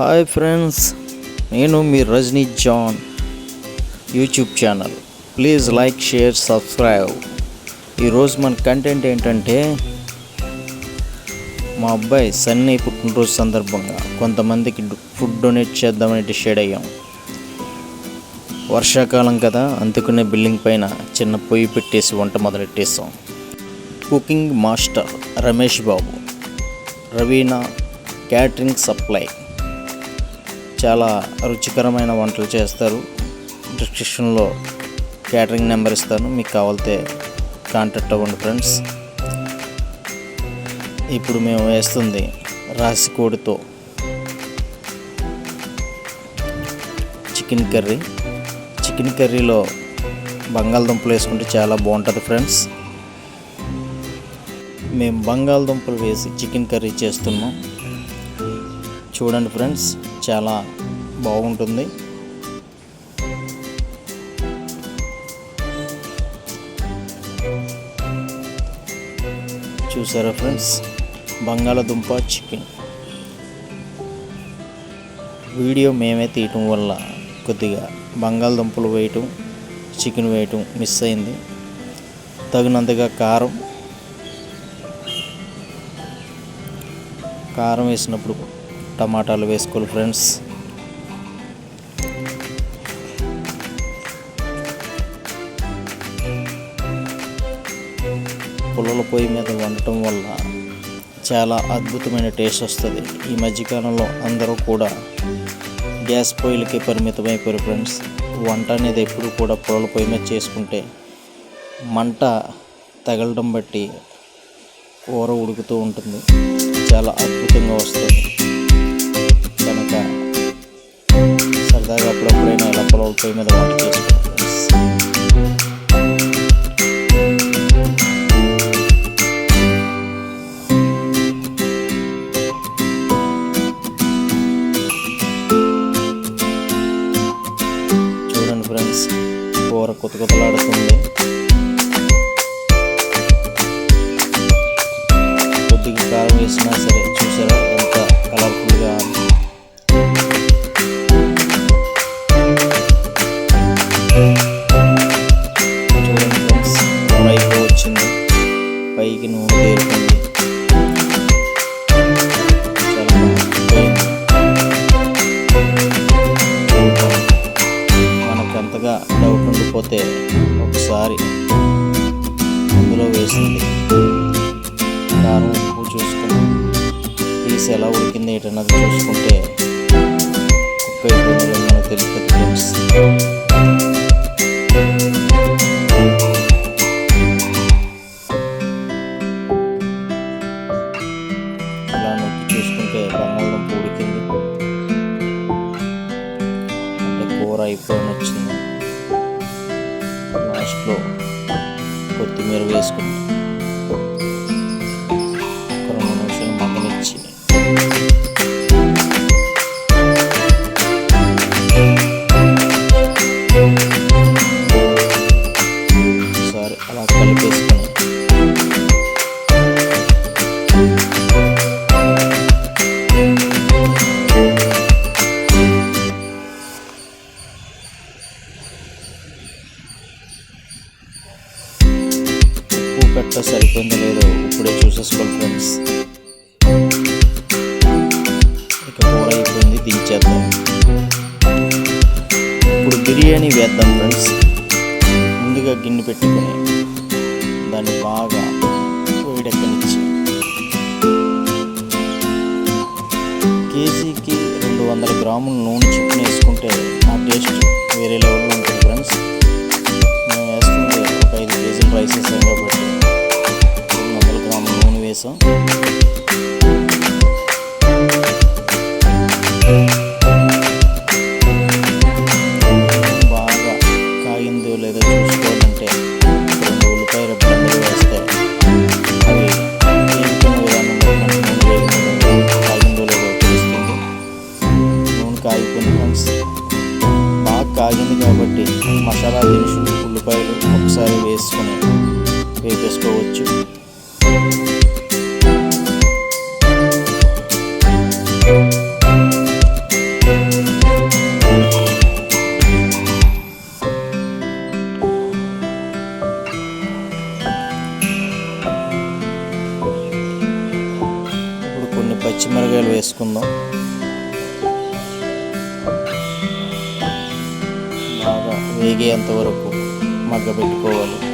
Hi friends నేను మీ Rajani John YouTube channel. Please like share subscribe. ఈరోజు మన content ఏంటంటే మా అబ్బాయి సన్నీ పుట్టినరోజు సందర్భంగా కొంతమందికి ఫుడ్ డొనేట్ చేద్దామని డిసైడ్ అయ్యాం. వర్షాకాలం కదా అందుకునే బిల్డింగ్ పైన చిన్న పొయ్యి పెట్టేసి వంట మొదలెట్టేసాం cooking master Ramesh Babu Raveena catering supply. చాలా రుచికరమైన వంటలు చేస్తారు. డిస్క్రిప్షన్లో క్యాటరింగ్ నెంబర్ ఇస్తాను. మీకు కావాలితే కాంటాక్ట్ అవ్వండి ఫ్రెండ్స్. ఇప్పుడు మేము వేస్తుంది రాసికోడితో చికెన్ కర్రీ. చికెన్ కర్రీలో బంగాళదుంపలు వేసుకుంటే చాలా బాగుంటుంది ఫ్రెండ్స్. మేము బంగాళదుంపలు వేసి చికెన్ కర్రీ చేస్తున్నాం. చూడండి ఫ్రెండ్స్ చాలా బాగుంటుంది. చూసారా ఫ్రెండ్స్? బంగాళదుంప చికెన్. వీడియో మేమే తీయటం వల్ల కొద్దిగా బంగాళదుంపలు వేయటం చికెన్ వేయటం మిస్ అయింది. తగినంతగా కారం కారం వేసినప్పుడు టమాటాలు వేసుకోవాలి ఫ్రెండ్స్. పుల్లల పొయ్యి మీద వండటం వల్ల చాలా అద్భుతమైన టేస్ట్ వస్తుంది. ఈ మధ్యకాలంలో అందరూ కూడా గ్యాస్ పొయ్యిలకి పరిమితమైపోయారు ఫ్రెండ్స్. వంట అనేది ఎప్పుడు కూడా పొలల పొయ్యి మీద చేసుకుంటే మంట తగలడం బట్టి కూర ఉడుకుతూ ఉంటుంది. చాలా అద్భుతంగా వస్తుంది. కనుక సరదాగా అప్పుడప్పుడైనా ఇలా పొలల పొయ్యి మీద వంట చేసుకోండి కొద్దిగా కారం నొక్కి చూసుకుంటే బంగాళదుంప ఉడికింది అంటే కూర అయిపోయిన వచ్చింది లాస్ట్లో కొత్తిమీర వేసుకుంటాం కట్ట సరిపోయిందో లేదో ఇప్పుడే చూసేసుకోవాలి ఫ్రెండ్స్ ఇక కూర అయిపోయింది దించేద్దాం. ఇప్పుడు బిర్యానీ వేద్దాం ఫ్రెండ్స్ ముందుగా గిన్నె పెట్టుకొని దాన్ని బాగా వందల గ్రాముల నూనె చికెన్ వేసుకుంటే ఆ టేస్ట్ వేసుకొని వేపేసుకోవచ్చు పచ్చిమిరకాయలు వేసుకుందాం. బాగా వేగేంత వరకు మగ్గ పెట్టుకోవాలి.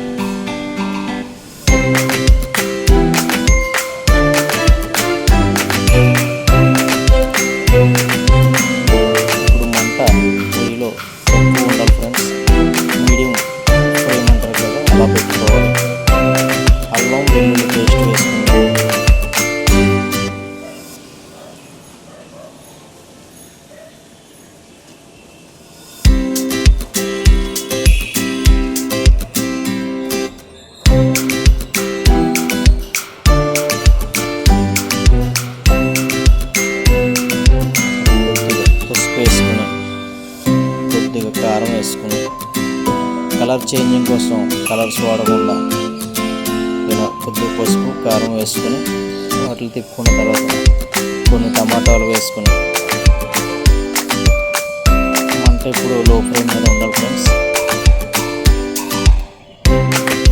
చేంజింగ్ కోసం కలర్స్ వాడకుండా ఇలా కొద్దిగా పసుపు కారం వేసుకుని వాటిని తిప్పుకున్న తర్వాత కొన్ని టమాటాలు వేసుకుని మంట ఇప్పుడు లో ఫ్లేమ్ మీద ఉండాలి ఫ్రెండ్స్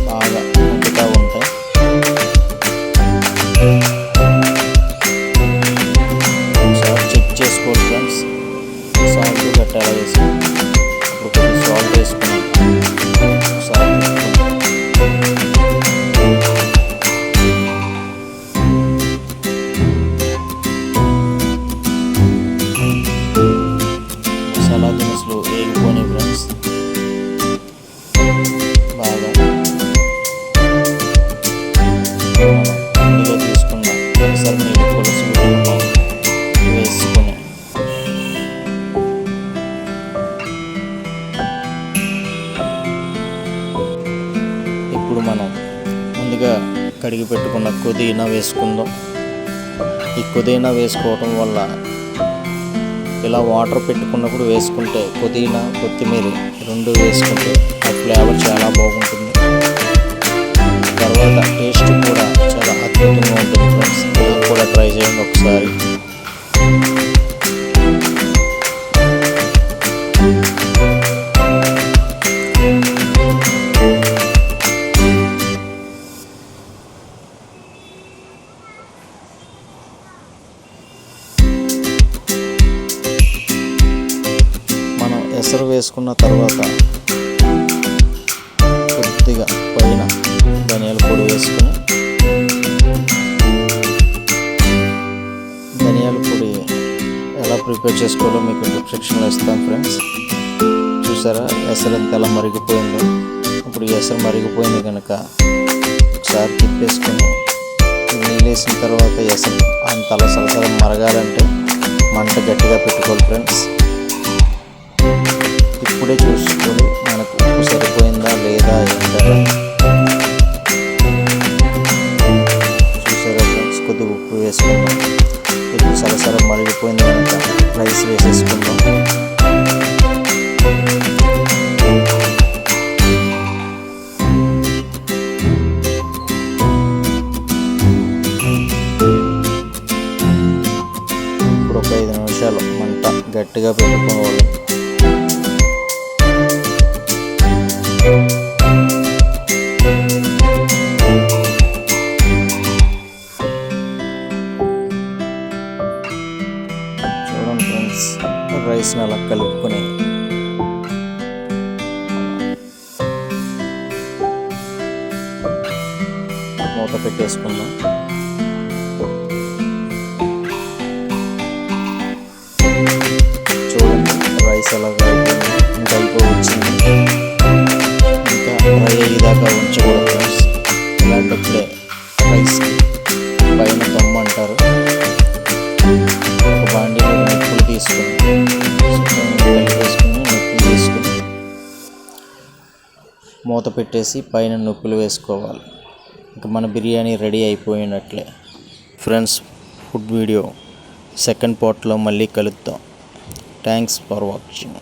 బాగా మగ్గుతూ ఉంటాయి. ఒకసారి చెక్ చేసుకోండి ఫ్రెండ్స్ సాల్ట్ గట్ట వేసి బాగా. మనం ముందుగా తీసుకున్న పెసర నీళ్ళు పులుసు వేసుకొని. ఇప్పుడు మనం ముందుగా కడిగి పెట్టుకున్న పుదీనా వేసుకుందాం. ఈ పుదీనా వేసుకోవటం వల్ల ఇలా వాటర్ పెట్టుకున్నప్పుడు వేసుకుంటే పుదీనా కొత్తిమీర రెండు వేసుకుంటే ఆ ఫ్లేవర్ చాలా బాగుంటుంది. తర్వాత టేస్ట్ కూడా చాలా అద్భుతంగా ఉంటుంది ఫ్రెండ్స్. కూడా ట్రై చేయండి ఒకసారి. పెసరు ఎసరు వేసుకున్న తర్వాత కొద్దిగా పైన ధనియాల పొడి వేసుకుని ధనియాల పొడి ఎలా ప్రిపేర్ చేసుకోవాలో మీకు డిస్క్రిప్షన్లో ఇస్తాం ఫ్రెండ్స్. చూసారా? ఎసరు ఎంత ఎలా మరిగిపోయిందో. ఇప్పుడు ఎసరు మరిగిపోయింది కనుక ఒకసారి తిప్పేసుకుని నీళ్ళు వేసిన తర్వాత ఎసరు అంత అలా సలసల మరగాలంటే మంట గట్టిగా పెట్టుకోవాలి ఫ్రెండ్స్. ఇప్పుడే చూసుకొని మనకు ఉప్పు సరిపోయిందా లేదా ఏంటా? చూసారా ఫ్రెండ్స్? కొద్దిగా ఉప్పు వేసుకుందాం. ఇప్పుడు సరసర మరిగిపోయింది కనుక రైస్ వేసేసుకుందాం. ఇప్పుడు ఒక ఐదు నిమిషాలు మంట గట్టిగా పెట్టుకోవాలి. రైస్ని అలా కలుపుకొని మూత పెట్టేసుకుందాం. చూడండి రైస్ అలాగే ఇంకా అయిపోయి వచ్చింది? పెట్టేసి పైన నొప్పులు వేసుకోవాలి. ఇంకా మన బిర్యానీ రెడీ అయిపోయినట్లే. ఫ్రెండ్స్ ఫుడ్ వీడియో సెకండ్ పార్ట్లో మళ్ళీ కలుద్దాం. Thanks for watching.